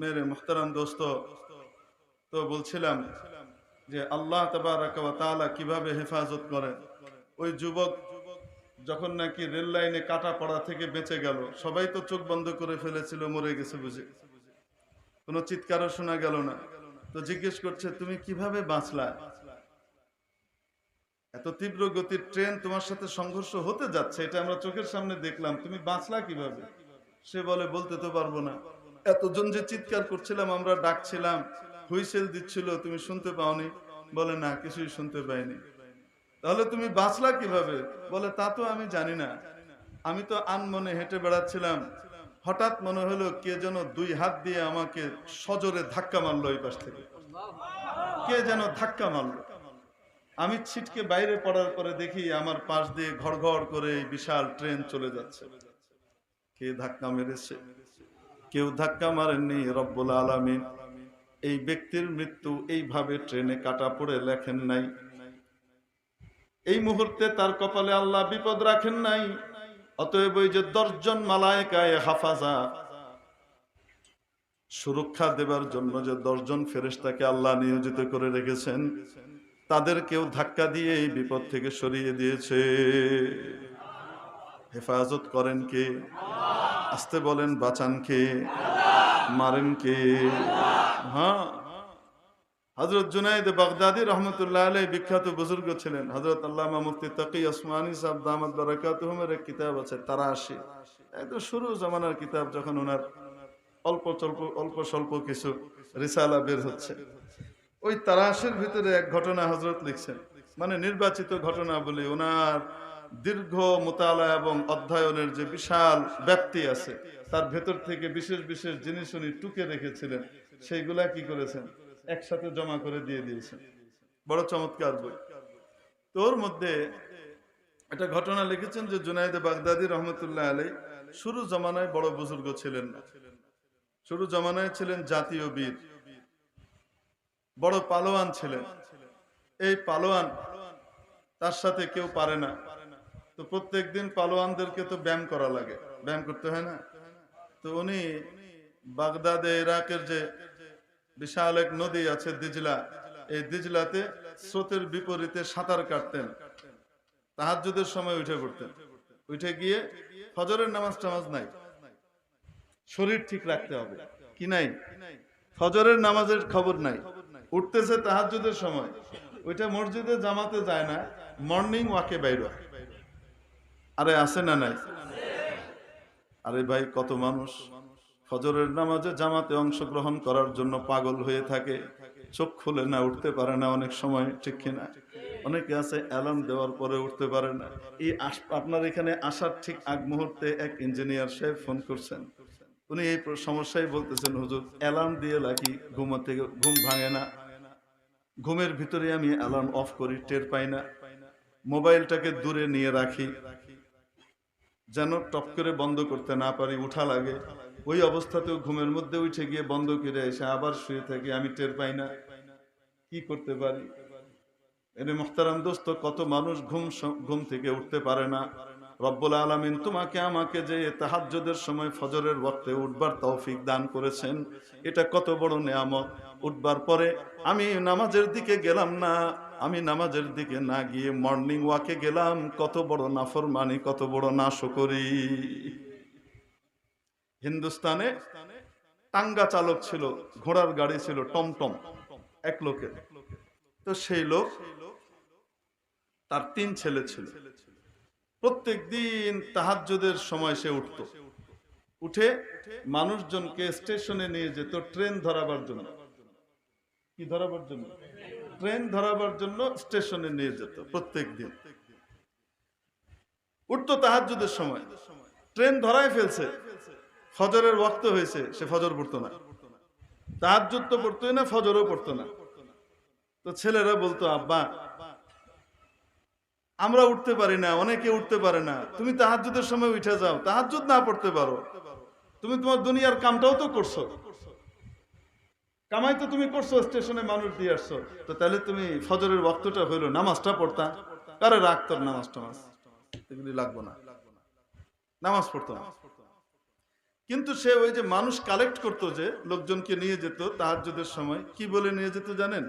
মেরে মুহতারাম দোস্ত, তো বলছিলাম যে আল্লাহ তালা কীভাবে হেফাজত করেন ওই যুবক যখন নাকি রেল লাইনে কাটা পড়া থেকে বেঁচে গেল, সবাই তো চোখ বন্ধ করে ফেলেছিল, মরে গেছে বুঝে। কোনো চিৎকারও শোনা গেল না। তো জিজ্ঞেস করছে, তুমি কীভাবে বাঁচলা? এত তীব্র গতির ট্রেন তোমার সাথে সংঘর্ষ হতে যাচ্ছে, এটা আমরা চোখের সামনে দেখলাম। তুমি বাঁচলা কীভাবে? সে বলে, বলতে তো পারব না। এতজন যে চিৎকার করছিলাম, আমরা ডাকছিলাম, হুইসেল দিচ্ছিল, তুমি শুনতে পাওনি? বলে, না, কিছুই শুনতে পাইনি। তাহলে তুমি বাঁচলা কীভাবে? বলে, তা তো আমি জানি না। আমি তো আনমনে হেঁটে বেড়াচ্ছিলাম। হঠাৎ মনে হলো, কে যেন দুই হাত দিয়ে আমাকে সজোরে ধাক্কা মারলো এই পাশ থেকে। কে যেন ধাক্কা মারলো। আমি ছিটকে বাইরে পড়ার পরে দেখি, আমার পাশ দিয়ে ঘর ঘর করে বিশাল ট্রেন চলে যাচ্ছে। কে ধাক্কা মেরেছে? কেউ ধাক্কা মারেননি রব্বুল আলামিন। এই ব্যক্তির মৃত্যু এইভাবে ট্রেনে কাটা পড়ে লেখেন নাই। এই মুহূর্তে তার কপালে আল্লাহ বিপদ রাখেন নাই। অতএব ওই যে দশজন মালায়কায় হাফাজা, সুরক্ষা দেবার জন্য যে দশজন ফেরেশতাকে আল্লাহ নিয়োজিত করে রেখেছেন, তাদের কেউ ধাক্কা দিয়ে এই বিপদ থেকে সরিয়ে দিয়েছে। হেফাজত করেন কে? আসতে বলেন, বাঁচান কে? মারেন কে? হ্যাঁ। হজরত জুনাইদ বাগদাদি রহমতুল্লাহ আলাই বিখ্যাত বুজুর্গ ছিলেন। হজরত আল্লামা মুফতি তকি ওসমানী সাহেব দামাদ বারাকাতুহমের এক কিতাব আছে, তারা আসে। একদম শুরু জমানার কিতাব যখন ওনার অল্প স্বল্প অল্প স্বল্প কিছু রিসালা বের হচ্ছে। ওই তারাশের ভিতরে এক ঘটনা হজরত লিখছেন। মানে নির্বাচিত ঘটনা বলি, ওনার দীর্ঘ মোতালা এবং অধ্যয়নের যে বিশাল ব্যাপ্তি আছে, তার ভেতর থেকে বিশেষ বিশেষ জিনিস উনি টুকে রেখেছিলেন। সেইগুলা কি করেছেন? একসাথে জমা করে দিয়ে দিয়েছেন। বড় চমৎকার বই। তোর মধ্যে একটা ঘটনা লিখেছেন যে জুনাইদে বাগদাদি রহমতুল্লাহ আলাই শুরু জমানায় বড় বুজুর্গ ছিলেন না। শুরু জমানায় ছিলেন জাতীয় বীর। বড় পালোয়ান ছিলেন। এই পালোয়ান তার সাথে কেউ পারে না। তো প্রত্যেক দিন পালোয়ানদেরকে তো ব্যায়াম করা লাগে। ব্যায়াম করতে হয় না? তো উনি বাগদাদে ইরাকের যে বিশাল এক নদী আছে দিজলা, এই দিজলাতে স্রোতের বিপরীতে সাঁতার কাটতেন। তাহাজ্জুদের সময় উঠে পড়তেন। উঠে গিয়ে ফজরের নামাজ টামাজ নাই। শরীর ঠিক রাখতে হবে। কি নাই? ফজরের নামাজের খবর নাই। উঠতেছে তাহাজ্জুদের সময়। ওইটা মসজিদে জামাতে যায় না। মর্নিং ওয়াকে বাইর। আরে আছে না নাই? আরে ভাই, কত মানুষ? ফজরের নামাজে জামাতে অংশগ্রহণ করার জন্য পাগল হয়ে থাকে। চোখ খুলে না, উঠতে পারে না অনেক সময়, ঠিক কিনা? অনেকে আছে অ্যালার্ম দেওয়ার পরে উঠতে পারে না। এই আপনার এখানে আসার ঠিক আগ মুহূর্তে এক ইঞ্জিনিয়ার সাহেব ফোন করছেন। উনি এই সমস্যাই বলতেছেন, হুজুর অ্যালার্ম দিয়ে লাগি, ঘুমাতে ঘুম ভাঙে না। ঘুমের ভিতরে আমি অ্যালার্ম অফ করি, টের পাই না। মোবাইলটাকে দূরে নিয়ে রাখি। যেন টপ করে বন্ধ করতে না পারি, উঠা লাগে। ওই অবস্থাতেও ঘুমের মধ্যে উঠে গিয়ে বন্ধ করে এসে আবার শুয়ে থাকি, আমি টের পাই না। কি করতে পারি? এনে মোহতারাম দোস্ত, কত মানুষ ঘুম ঘুম থেকে উঠতে পারে না। রব্বুল আলমিন তোমাকে আমাকে যে তাহাজ্জুদের সময় ফজরের ওয়াক্তে উঠবার তৌফিক দান করেছেন, এটা কত বড় নেয়ামত। উঠবার পরে আমি নামাজের দিকে গেলাম না। আমি নামাজের দিকে না গিয়ে মর্নিং ওয়াকে গেলাম। কত বড় নাফরমানি, কত বড় নাশকরি। হিন্দুস্তানে টাঙ্গা চালক ছিল, ঘোড়ার গাড়ি ছিল, টমটম, এক লোকের। তো সেই লোক, তার তিন ছেলে ছিল। প্রত্যেক দিন তাহাজ্জুদের সময় সে উঠত। উঠে মানুষজনকে স্টেশনে নিয়ে যেত, ট্রেন ধরাবার জন্য। কি ধরাবার জন্য? ট্রেন ধরাবার জন্য স্টেশনে নিয়ে যেত প্রত্যেক দিন উঠতো তাহাজ্জুদের সময়। ট্রেন ধরায় ফেলছে। ফজরের ওয়াক্ত হয়েছে, সে ফজর পড়তো না। তাহাজ্জুদ তো পড়তোই না, ফজরও পড়তো না। তো ছেলেরা বলতো, আব্বা, আমরা উঠতে পারি না, অনেকে উঠতে পারে না। তুমি তাহাজ্জুদের সময় উঠে যাও। তাহাজ্জুদ না পড়তে পারো। তুমি তোমার দুনিয়ার কামটাও তো করছ। কামাই তো তুমি করছ, স্টেশনে মানুষ দিয়ে আসছো। তো তাহলে তুমি ফজরের বক্তটা হইল নামাজটা পড়তা। কারে রাখ তোর নামাজ টামাজ? এগুলি লাগবো না। নামাজ পড়তো কিন্তু সে ওই যে মানুষ কালেক্ট করতো যে, লোকজনকে নিয়ে যেত তাহাজ্জুদের সময়, কি বলে নিয়ে যেত জানেন?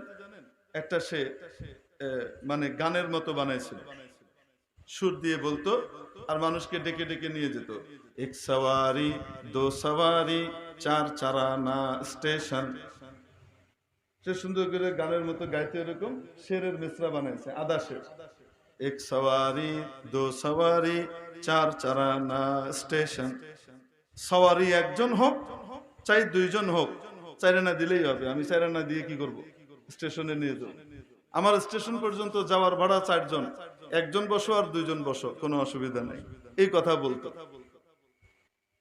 একটা সে মানে গানের মতো বানাইছিল। সুর দিয়ে বলতো আর মানুষকে ডেকে ডেকে নিয়ে যেত। এক সওয়ারি, দো সওয়ারি, চার চারানা স্টেশন। সে সুন্দর করে গানের মতো গাইতে এরকম শেরের মিশ্রা বানাইছে, আদা শের। এক সওয়ারি, দো সওয়ারি, চার চারানা স্টেশন। সওয়ারি একজন হোক, চাই দুইজন হোক, চাইরানা দিলেই হবে, আমি চাইরানা দিয়ে কি করব? স্টেশনে নিয়ে যাব। আমার স্টেশন পর্যন্ত যাওয়ার ভাড়া চারজন, একজন বসো আর দুইজন বসো, কোনো অসুবিধা নেই। এই কথা বলতো।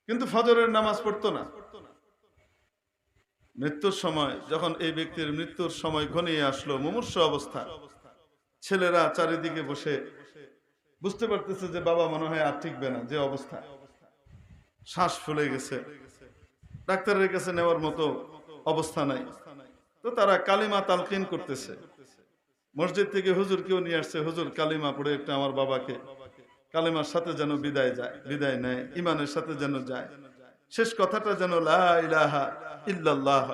কিন্তু ফজরের নামাজ পড়তো না। মৃত্যুর সময়, যখন এই ব্যক্তির মৃত্যুর সময় ঘনিয়ে আসলো মুমূর্ষ অবস্থা। ছেলেরা চারিদিকে বসে বুঝতে পারতেছে যে বাবা মনে হয় আর টিকবে না, যে অবস্থা। শ্বাস ফুলে গেছে। ডাক্তারের কাছে নেওয়ার মতো অবস্থা নাই। তো তারা কালিমা তালকিন করতেছে। মসজিদ থেকে হুজুর কেউ নিয়ে আসছে, হুজুর, কালিমা পড়ে একটা আমার বাবাকে। কালিমার সাথে যেন বিদায় যায়, বিদায় নেয়, ইমানের সাথে যেন যায়। শেষ কথাটা যেন ইল্লাল্লাহ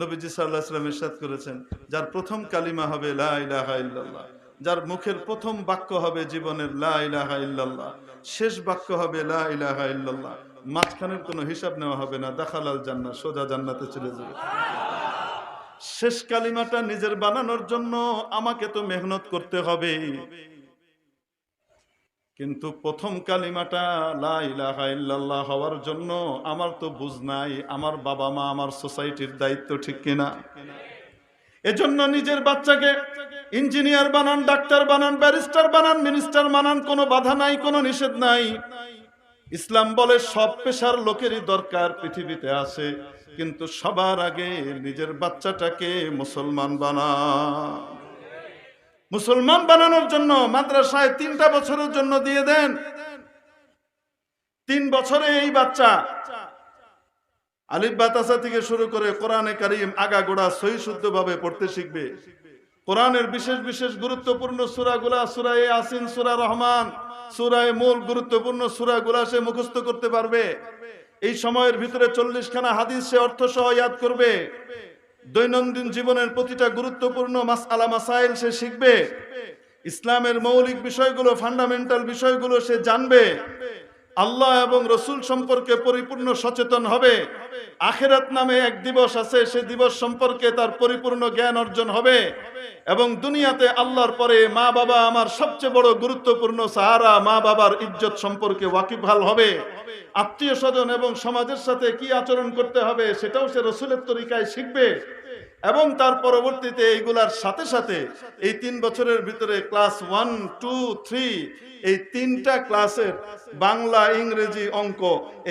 নবীজি সাল্লাহ সাল্লাম করেছেন, যার প্রথম কালিমা হবে লা ইলাহা ইল্লাল্লাহ, যার মুখের প্রথম বাক্য হবে জীবনের লা ইলাহা ইল্লাল্লাহ, শেষ বাক্য হবে লা ইলাহা ইল্লাল্লাহ। মাঝখানের কোনো হিসাব নেওয়া হবে না, দাখালাল জান্নাত, সোজা জান্নাতে চলে যাবে। শেষ কালিমাটা নিজের বানানোর জন্য আমাকে তো মেহনত করতে হবে। কিন্তু প্রথম কালিমাটা লা ইলাহা হওয়ার জন্য আমার তো বুঝ নাই, আমার বাবা মা আমার সোসাইটির দায়িত্ব ঠিক কিনা? এজন্য নিজের বাচ্চাকে ইঞ্জিনিয়ার বানান, ডাক্তার বানান, ব্যারিস্টার বানান, মিনিস্টার বানান কোনো বাধা নাই, কোনো নিষেধ নাই। ইসলাম বলে সব পেশার লোকেরই দরকার পৃথিবীতে আছে, কিন্তু সবার আগে নিজের বাচ্চাটাকে মুসলমান বানা মুসলমান বানানোর জন্য মাদ্রাসায় তিনটা বছরের জন্য দিয়ে দেন। তিন বছরে এই বাচ্চা। আলিফ বাতাসা থেকে শুরু করে কোরআনে কারিম আগাগোড়া সহি শুদ্ধ ভাবে পড়তে শিখবে। কোরআনের বিশেষ বিশেষ গুরুত্বপূর্ণ সুরাগুলা সুরায় আসিন সুরা রহমান সুরায় মূল গুরুত্বপূর্ণ সুরাগুলা সে মুখস্থ করতে পারবে। এই সময়ের ভিতরে চল্লিশ খানা হাদিস সে অর্থ সহ ইয়াদ করবে। দৈনন্দিন জীবনের প্রতিটা গুরুত্বপূর্ণ মাস আলা মাসাইল সে শিখবে। ইসলামের মৌলিক বিষয়গুলো ফান্ডামেন্টাল বিষয়গুলো সে জানবে। আল্লাহ এবং রসুল সম্পর্কে পরিপূর্ণ সচেতন হবে। আখেরাত নামে এক দিবস আছে, সে দিবস সম্পর্কে তার পরিপূর্ণ জ্ঞান অর্জন হবে। এবং দুনিয়াতে আল্লাহর পরে মা বাবা আমার সবচেয়ে বড় গুরুত্বপূর্ণ সাহারা, মা বাবার ইজ্জত সম্পর্কে ওয়াকিবহাল হবে। আত্মীয় স্বজন এবং সমাজের সাথে কি আচরণ করতে হবে, সেটাও সে রসুলের তরিকায় শিখবে। এবং তার পরবর্তীতে এইগুলার সাথে সাথে এই তিন বছরের ভিতরে ক্লাস ওয়ান, টু, থ্রি, এই তিনটা ক্লাসের বাংলা, ইংরেজি অঙ্ক,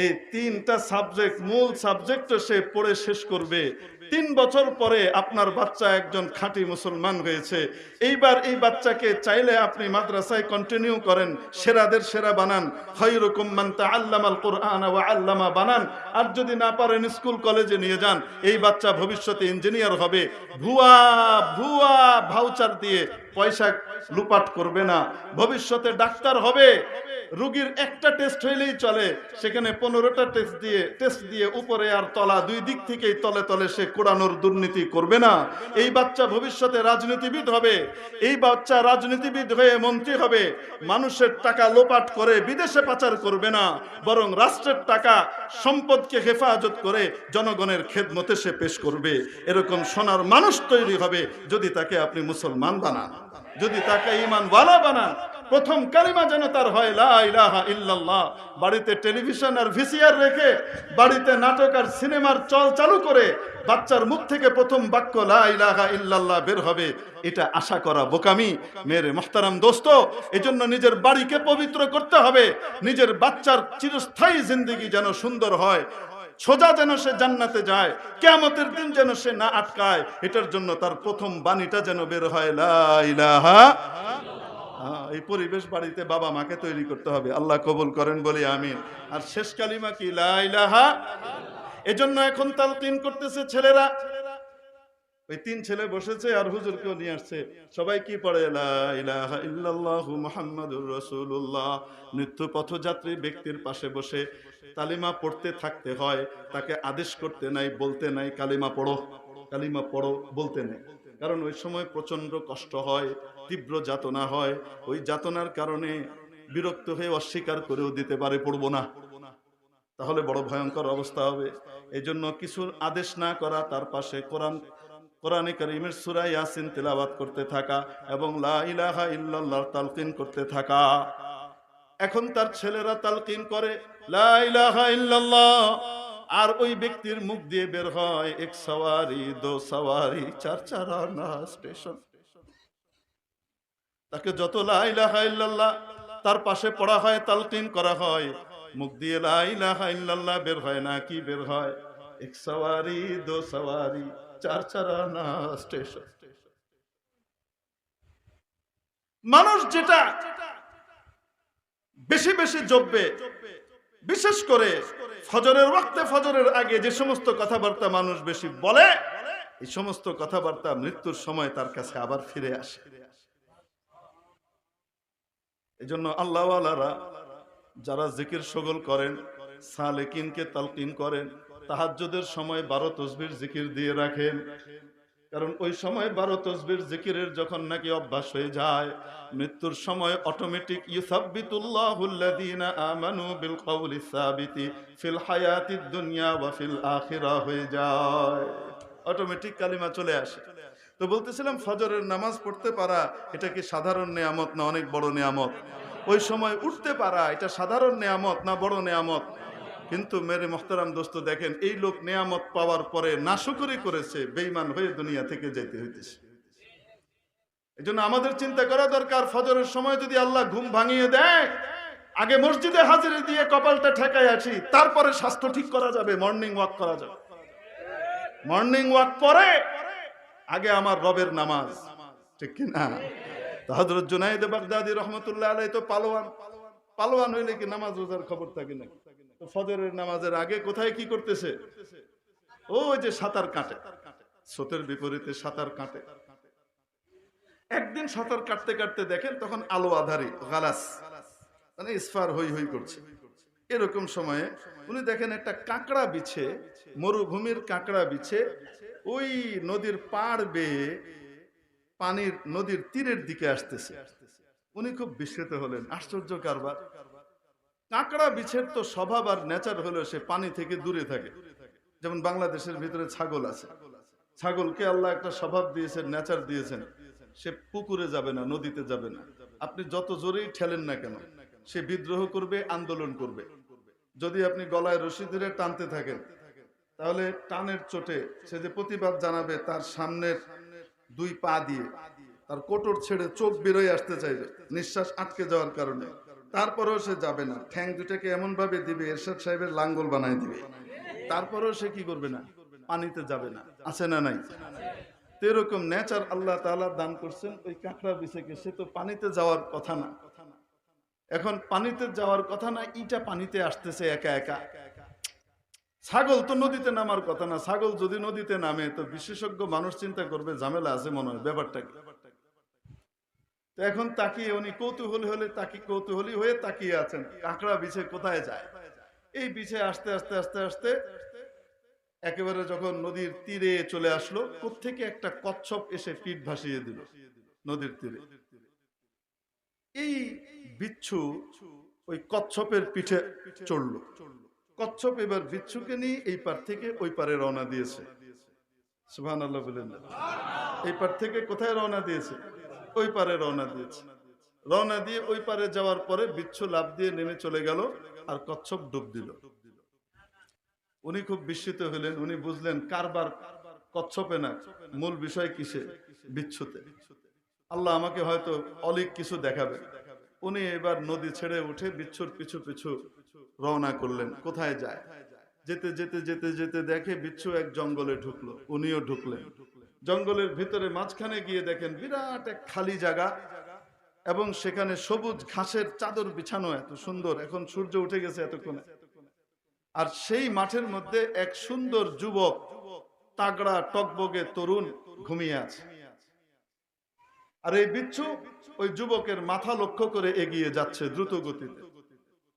এই তিনটা সাবজেক্ট, মূল সাবজেক্টও সে পড়ে শেষ করবে। তিন বছর পরে আপনার বাচ্চা একজন খাঁটি মুসলমান হয়েছে। এইবার এই বাচ্চাকে চাইলে আপনি মাদ্রাসায় কন্টিনিউ করেন, সেরাদের সেরা বানান। খৈরুকুম মান তাআল্লামাল কুরআন ওয়া আল্লামা বানান। আর যদি না পারেন স্কুল, কলেজে নিয়ে যান, এই বাচ্চা ভবিষ্যতে ইঞ্জিনিয়ার হবে। ভুয়া ভুয়া ভাউচার দিয়ে পয়সা লুপাট করবে না। ভবিষ্যতে ডাক্তার হবে। রুগীর একটা টেস্ট হইলেই চলে। সেখানে পনেরোটা টেস্ট দিয়ে টেস্ট দিয়ে উপরে আর তলা, দুই দিক থেকেই তলে তলে সে কোড়ানোর দুর্নীতি করবে না। এই বাচ্চা ভবিষ্যতে রাজনীতিবিদ হবে। এই বাচ্চা রাজনীতিবিদ হয়ে মন্ত্রী হবে, মানুষের টাকা লোপাট করে বিদেশে পাচার করবে না, বরং রাষ্ট্রের টাকা সম্পদকে হেফাজত করে জনগণের খেদমতে সে পেশ করবে। এরকম সোনার মানুষ তৈরি হবে যদি তাকে আপনি মুসলমান বানান, যদি তাকে ইমানওয়ালা বানান। প্রথম কালিমা যেন তার হয় লা ইলাহা ইল্লাল্লাহ। বাড়িতে টেলিভিশন আর ভিসিআর রেখে বাড়িতে নাটক আর সিনেমার চল চালু করে বাচ্চার মুখ থেকে প্রথম বাক্য লা ইলাহা ইল্লাল্লাহ বের হবে। এটা আশা করা বোকামি। মেরে মোহতারাম দোস্ত এজন্য নিজের বাড়িকে পবিত্র করতে হবে। নিজের বাচ্চার চিরস্থায়ী জিন্দগি যেন সুন্দর হয়। সোজা যেন সে জান্নাতে যায় কেয়ামতের দিন যেন সে না আটকায়। এটার জন্য তার প্রথম বাণীটা যেন বের হয় লা ইলাহা হ্যাঁ, এই পরিবেশ বাড়িতে বাবা মাকে তৈরি করতে হবে। আল্লাহ কবুল করেন বলি আমিন। আর শেষ কালিমা কি? লা ইলাহা এজন্য এখন তালকিন করতেছে ছেলেরা। ওই তিন ছেলে বসেছে আর হুজুরকেও নিয়ে আসছে। সবাই কি পড়ে? রাসূলুল্লাহ। নিত্য পথযাত্রী ব্যক্তির পাশে বসে কালিমা পড়তে থাকতে হয়। তাকে আদেশ করতে নাই, বলতে নাই, কালিমা পড়ো কালিমা পড়ো, বলতে নেই। কারণ ওই সময় প্রচণ্ড কষ্ট হয়। তীব্র যাতনা হয়, ওই যাতনার কারণে বিরক্ত হয়ে অস্বীকার করেও দিতে পারে, পড়ব না। তাহলে বড় ভয়ঙ্কর অবস্থা হবে। এই জন্য কিছুর আদেশ না করা, তার পাশে কোরআন, কোরআনে করিমের সূরা ইয়াসিন তেলাওয়াত করতে থাকা এবং লা ইলাহা ইল্লাল্লাহ তালকিন করতে থাকা। এখন তার ছেলেরা তালকিন করে, লা ইলাহা ইল্লাল্লাহ, আর ওই ব্যক্তির মুখ দিয়ে বের হয়, এক সওয়ারি, দো সওয়ারি, চার চারানা স্টেশন। তাকে যত লা ইলাহা তার পাশে পড়া হয়, তালকিন করা হয়। মুখ দিয়ে লা ইলাহা বের হয় না, কি বের হয়? এক সওয়ারি, দো সওয়ারি, চার চারানা স্টেশন। মানুষ যেটা বেশি বেশি জপবে, বিশেষ করে ফজরের ওয়াক্তে ফজরের আগে যে সমস্ত কথাবার্তা মানুষ বেশি বলে, এই সমস্ত কথাবার্তা মৃত্যুর সময় তার কাছে আবার ফিরে আসে। এই জন্য আল্লাহওয়ালারা যারা জিকির সগল করেন, সালেকিনকে তালকিন করেন, তাহাজ্জুদের সময় বারো তসবির জিকির দিয়ে রাখেন। কারণ ওই সময় বারো তসবির জিকিরের যখন নাকি অভ্যাস হয়ে যায়, মৃত্যুর সময় অটোমেটিক ইউসাব্বিতুল্লাহুল্লাযীনা আমানু বিল কওলি ফিল হায়াতিদ দুনিয়া ওয়া ফিল আখিরা হয়ে যায়। অটোমেটিক কালিমা চলে আসে। তো বলতেছিলাম, ফজরের নামাজ পড়তে পারা, এটা কি সাধারণ নেয়ামত না অনেক বড় নেয়ামত? ওই সময় উঠতে পারা, এটা সাধারণ নেয়ামত না বড় নেয়ামত? কিন্তু মেরে মোহতারাম দোস্ত, দেখেন, এই লোক নেয়ামত পাওয়ার পরে নাশুকরি করেছে বেইমান হয়ে দুনিয়া থেকে যেতে হইতেছে। এই আমাদের চিন্তা করা দরকার, ফজরের সময় যদি আল্লাহ ঘুম ভাঙিয়ে দেয়, আগে মসজিদে হাজিরে দিয়ে কপালটা ঠেকাই আছি তারপরে স্বাস্থ্য ঠিক করা যাবে মর্নিং ওয়াক করা যাবে। মর্নিং ওয়াক পরে আগে আমার রবের নামাজ। ঠিক কিনা? হজরত জুনাইদ বাগদাদি রহমতুল্লাহ আলাই তো পালোয়ান। পালোয়ান হইলে কি নামাজ রোজার খবর থাকে না ফজরের নামাজের আগে কোথায় কি করতেছে? যে কাটে। স্রোতের বিপরীতে সাঁতার কাটে। একদিন সাঁতার কাটতে কাটতে দেখেন তখন আলো আধারি, গালাস মানে ইসফার হই হই করছে। এরকম সময়ে উনি দেখেন একটা কাঁকড়া বিছে, মরুভূমির কাঁকড়া বিছে ওই নদীর পাড় বেয়ে পানির নদীর তীরের দিকে আসতেছে। উনি খুব বিস্মিত হলেন, আশ্চর্য কারবার। কাঁকড়া বিছের তো স্বভাব আর নেচার হলো সে পানি থেকে দূরে থাকে। যেমন বাংলাদেশের ভিতরে ছাগল আছে। ছাগলকে আল্লাহ একটা স্বভাব দিয়েছেন, নেচার দিয়েছেন। সে পুকুরে যাবে না, নদীতে যাবে না। আপনি যত জোরেই ঠেলেন না কেন, সে বিদ্রোহ করবে, আন্দোলন করবে। যদি আপনি গলায় রশি ধরে টানতে থাকেন তাহলে টানের চোটে সে যে প্রতিবাদ জানাবে তার সামনের দুই পা দিয়ে, তার কোটর ছেড়ে চোখ বেরোয় আসতে চাইবে, নিঃশ্বাস আটকে যাওয়ার কারণে। তারপরেও সে যাবে না। ঠ্যাং দুটাকে এমন ভাবে দিবে, এরশাদ সাহেবের লাঙ্গল বানায় দিবে। তারপরেও সে কি করবে না? পানিতে যাবে না। আছে না নাই? এরকম নেচার আল্লাহ তাআলা দান করছেন, ওই কাঁকড়া বিছেকে। সে তো পানিতে যাওয়ার কথা না। এখন পানিতে যাওয়ার কথা না, ইটা পানিতে আসতেছে একা একা। ছাগল তো নদীতে নামার কথা না, ছাগল যদি নদীতে নামে, তো বিশেষজ্ঞ মানুষ চিন্তা করবে, ঝামেলা আছে মনে হয়, ব্যাপারটা এখন তাকিয়ে উনি কৌতূহলী হলে তাকি, কৌতূহলী হয়ে তাকিয়ে আছেন কাঁকড়া বিছে কোথায় যায়? এই বিছে আসতে আসতে, আস্তে আস্তে একেবারে যখন নদীর তীরে চলে আসলো, কোত্থেকে একটা কচ্ছপ এসে পিঠ ভাসিয়ে দিল, নদীর তীরে। এই বিচ্ছু ওই কচ্ছপের পিঠে চড়লো। কচ্ছপ এবার বিচ্ছুকে নিয়ে এই পার থেকে ওই পারে রওনা দিয়েছে। সুহান আল্লাহ বলেন এই পার থেকে কোথায় রওনা দিয়েছে? ওই পারে রওনা দিয়েছে। রওনা দিয়ে ওই পারে যাওয়ার পরে বিচ্ছু লাভ দিয়ে নেমে চলে গেল আর কচ্ছপ ডুব দিল। উনি খুব বিস্মিত হলেন। উনি বুঝলেন, কারবার কচ্ছপে না, মূল বিষয় কিসে? বিচ্ছুতে। আল্লাহ আমাকে হয়তো অলিক কিছু দেখাবে। উনি এবার নদী ছেড়ে উঠে বিচ্ছুর পিছু পিছু রওনা করলেন, কোথায় যায়? যেতে যেতে যেতে যেতে দেখে বিচ্ছু এক জঙ্গলে ঢুকলো, উনিও ঢুকলেন। জঙ্গলের ভিতরে মাঝখানে গিয়ে দেখেন বিরাট এক খালি জায়গা এবং সেখানে সবুজ ঘাসের চাদর বিছানো এত সুন্দর, এখন সূর্য উঠে গেছে এতক্ষণে। আর সেই মাঠের মধ্যে এক সুন্দর যুবক, তাগড়া টকবগে তরুণ ঘুমিয়ে আছে। আর এই বিচ্ছু ওই যুবকের মাথা লক্ষ্য করে এগিয়ে যাচ্ছে দ্রুত গতিতে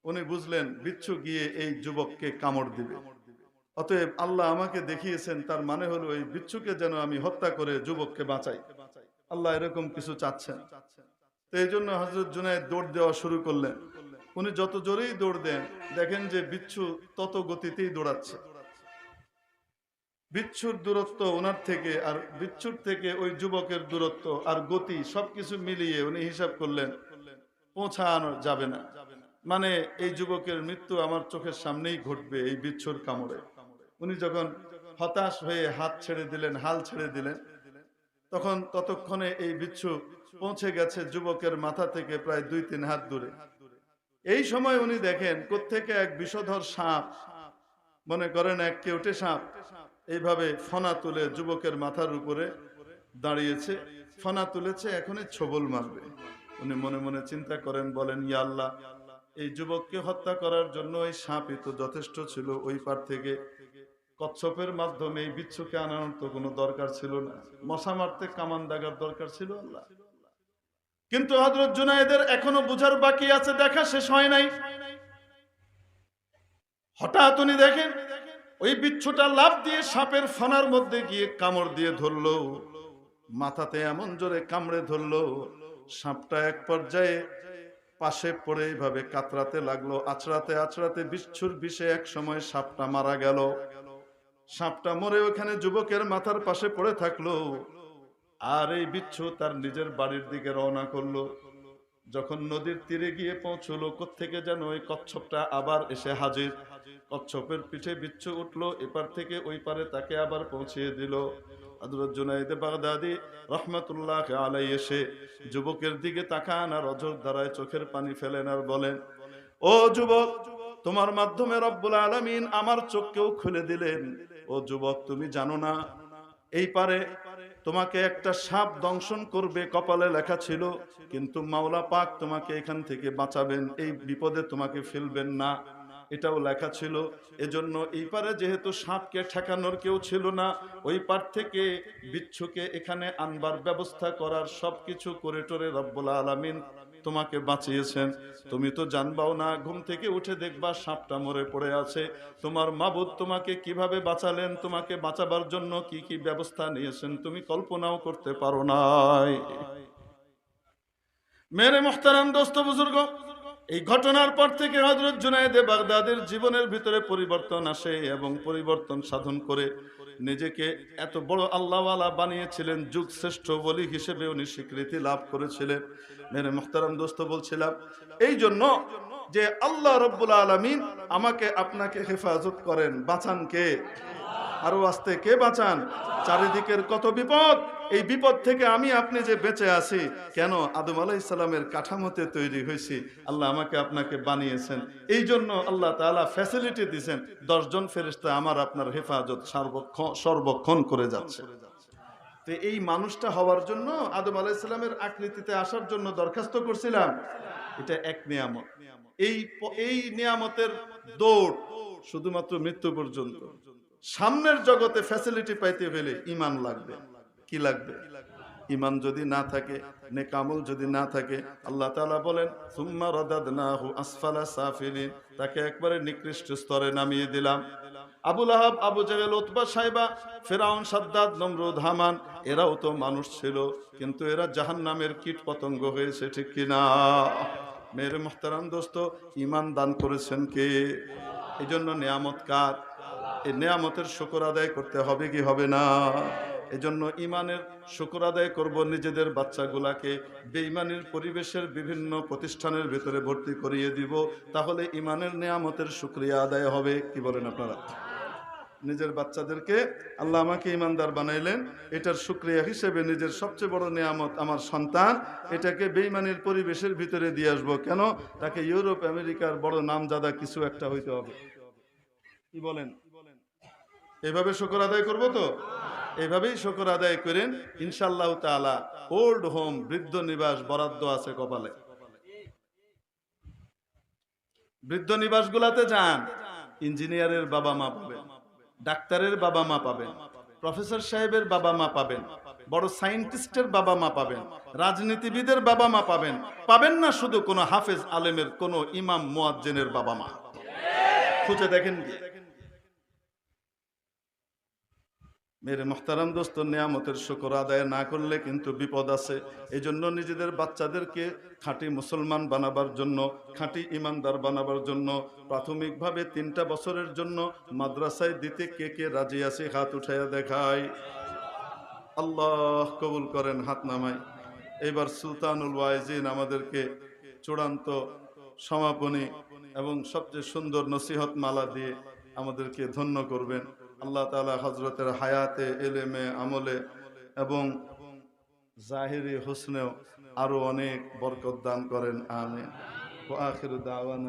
উনি বুঝলেন, বিচ্ছু গিয়ে এই যুবককে কামড় দিবে। অতএব আল্লাহ আমাকে দেখিয়েছেন, তার মানে হলো এই বিচ্ছুকে যেন আমি হত্যা করে যুবককে বাঁচাই। আল্লাহ এরকম কিছু চাচ্ছেন। তো এই জন্য হজরত জুনায়দ দৌড় দেওয়া শুরু করলেন। উনি যত জোরেই দৌড় দেন, দেখেন যে বিচ্ছু তত গতিতেই দৌড়াচ্ছে। বিচ্ছুর দূরত্ব ওনার থেকে, আর বিচ্ছুর থেকে ওই যুবকের দূরত্ব আর গতি সবকিছু মিলিয়ে উনি হিসাব করলেন, পৌঁছানো যাবে না। মানে এই যুবকের মৃত্যু আমার চোখের সামনেই ঘটবে এই বিচ্ছুর কামড়ে। উনি যখন হতাশ হয়ে হাত ছেড়ে দিলেন, হাল ছেড়ে দিলেন, তখন ততক্ষণে এই বিচ্ছু পৌঁছে গেছে যুবকের মাথা থেকে প্রায় দুই তিন হাত দূরে। এই সময় উনি দেখেন, কোত্থেকে এক বিষধর সাপ, মনে করেন এক কেউটে সাপ, এইভাবে ফনা তুলে যুবকের মাথার উপরে দাঁড়িয়েছে, ফনা তুলেছে, এখনই ছবল মারবে। উনি মনে মনে চিন্তা করেন, বলেন ইয়া আল্লাহ এই যুবককে হত্যা করার জন্য ওই সাপই তো যথেষ্ট ছিল। ওই পার থেকে কচ্ছপের মাধ্যমে এই বিচ্ছুকে আনানোর তো কোনো দরকার ছিল না। মশা মারতে কামান দাগার দরকার ছিল আল্লাহ। কিন্তু হজরত জুনাইদের এখনও বুঝার বাকি আছে, দেখা শেষ হয় নাই। হঠাৎ উনি দেখেন, ওই বিচ্ছুটা লাভ দিয়ে সাপের ফানার মধ্যে গিয়ে কামড় দিয়ে ধরলো। মাথাতে এমন জোরে কামড়ে ধরলো, সাপটা এক পর্যায়ে পাশে পড়ে এইভাবে কাতরাতে লাগল, আছড়াতে আছড়াতে বিচ্ছুর বিষে এক সময় সাপটা মারা গেল। সাপটা মরে ওখানে যুবকের মাথার পাশে পড়ে থাকল। আর এই বিচ্ছু তার নিজের বাড়ির দিকে রওনা করল। যখন নদীর তীরে গিয়ে পৌঁছলো থেকে যেন ওই কচ্ছপটা আবার এসে হাজির। কচ্ছপের পিঠে বিচ্ছু উঠল, এপার থেকে ওই পারে তাকে আবার পৌঁছিয়ে দিল। বাগদাদি এসে যুবকের দিকে তাকান আর অজর চোখের পানি ফেলেন আর বলেন, ও যুবক, তোমার মাধ্যমে রব্বুল আমার চোখকেও খুলে দিলেন। ও যুবক, তুমি জানো না, এই পারে তোমাকে একটা সাপ দংশন করবে কপালে লেখা ছিল, কিন্তু মাওলা পাক তোমাকে এখান থেকে বাঁচাবেন, এই বিপদে তোমাকে ফেলবেন না। এটাও লেখা ছিল, এজন্য এই পারে যেহেতু সাপকে ঠেকানোর কেউ ছিল না, ওই পার থেকে বিচ্ছুকে এখানে আনবার ব্যবস্থা করার সবকিছু করে টরে রব্বুল আলামিন তোমাকে বাঁচিয়েছেন। তুমি তো জানবাও না, ঘুম থেকে উঠে দেখবা সাপটা মরে পড়ে আছে। তোমার মাবুদ তোমাকে কীভাবে বাঁচালেন, তোমাকে বাঁচাবার জন্য কি কি ব্যবস্থা নিয়েছেন তুমি কল্পনাও করতে পারো নাই। মেরে মোহতারাম দোস্ত বুজুর্গ এই ঘটনার পর থেকে হজরত জুনায়েদে বাগদাদের জীবনের ভিতরে পরিবর্তন আসে এবং পরিবর্তন সাধন করে নিজেকে এত বড় আল্লাহওয়ালা বানিয়েছিলেন, যুগ শ্রেষ্ঠ বলি হিসেবে উনি স্বীকৃতি লাভ করেছিলেন। মেরে মোহতারাম দোস্ত বলছিলাম, এই জন্য যে আল্লাহ রব্বুল আলমিন আমাকে আপনাকে হেফাজত করেন। বাঁচান কে? আরও আসতে, কে বাঁচান? চারিদিকের কত বিপদ? এই বিপদ থেকে আমি আপনি যে বেঁচে আছি, কেন আদম আলাহ ইসলামের কাঠামোতে তৈরি হয়েছি? আল্লাহ আমাকে আপনাকে বানিয়েছেন। এই জন্য আল্লাহ তালা ফ্যাসিলিটি দিয়েছেন। দশজন ফেরিস্তা আমার আপনার হেফাজত সর্বক্ষণ সর্বক্ষণ করে যাচ্ছে। তো এই মানুষটা হওয়ার জন্য আদম আলাহ ইসলামের আকৃতিতে আসার জন্য দরখাস্ত করছিলাম। এটা এক নিয়ামত। এই এই নিয়ামতের দৌড় শুধুমাত্র মৃত্যু পর্যন্ত। সামনের জগতে ফ্যাসিলিটি পাইতে গেলে ইমান লাগবে। কি লাগবে? ইমান যদি না থাকে, নেকামল যদি না থাকে, আল্লাহ তালা বলেন, সুম্মা তাকে একবারে নিকৃষ্ট স্তরে নামিয়ে দিলাম। আবুল আহাব আবু জাহেল, উতবা সাইবা, ফেরাউন, সাদ্দাদ, নমরুদ, হামান, এরাও তো মানুষ ছিল, কিন্তু এরা জাহান্নামের কীট পতঙ্গ হয়েছে, ঠিক কিনা মেরে মোহতারাম দোস্ত ইমান দান করেছেন কে? এই জন্য নিয়ামত কার? এই নিয়ামতের শুকর আদায় করতে হবে কি হবে না? এজন্য ইমানের শুকর আদায় করব নিজেদের বাচ্চাগুলাকে। বেঈমানের পরিবেশের বিভিন্ন প্রতিষ্ঠানের ভিতরে ভর্তি করিয়ে দিব, তাহলে ইমানের নিয়ামতের শুক্রিয়া আদায় হবে। কি বলেন আপনারা? নিজের বাচ্চাদেরকে আল্লাহ আমাকে ইমানদার বানাইলেন, এটার শুক্রিয়া হিসেবে নিজের সবচেয়ে বড় নিয়ামত আমার সন্তান, এটাকে বেইমানের পরিবেশের ভিতরে দিয়ে আসব। কেন? তাকে ইউরোপ, আমেরিকার বড় নামজাদা কিছু একটা হইতে হবে। কি বলেন? এভাবে শুকর আদায় করব তো? এভাবেই শুকর আদায় করেন ইনশাল্লাহ তাআলা ওল্ড হোম বৃদ্ধ নিবাস বরাদ্দ আছে কপালে। বৃদ্ধ নিবাসগুলাতে যান, ইঞ্জিনিয়ারের বাবা মা পাবেন, ডাক্তারের বাবা মা পাবেন, প্রফেসর সাহেবের বাবা মা পাবেন, বড় সায়েন্টিস্টের বাবা মা পাবেন, রাজনীতিবিদের বাবা মা পাবেন পাবেন না শুধু কোনো হাফেজ আলেমের, কোনো ইমাম মোয়াজ্জেনের বাবা মা। খুঁজে দেখেন গিয়ে মেরে মোহতারাম দোস্ত, নিয়ামতের শুকর আদায় না করলে কিন্তু বিপদ আছে। এই জন্য নিজেদের বাচ্চাদেরকে খাঁটি মুসলমান বানাবার জন্য, খাঁটি ইমানদার বানাবার জন্য, প্রাথমিকভাবে তিনটা বছরের জন্য মাদ্রাসায় দিতে কে কে রাজি আছে হাত উঠাইয়া দেখায় আল্লাহ কবুল করেন হাত নামাই এবার সুলতানুল ওয়াইজিন আমাদেরকে চূড়ান্ত সমাপনী এবং সবচেয়ে সুন্দর নসিহত মালা দিয়ে আমাদেরকে ধন্য করবেন। আল্লাহ তালা হজরতের হায়াতে, এলেমে, আমলে এবং জাহিরি হোসনেও আরও অনেক বরকত দান করেন আমি আখির দাওয়ান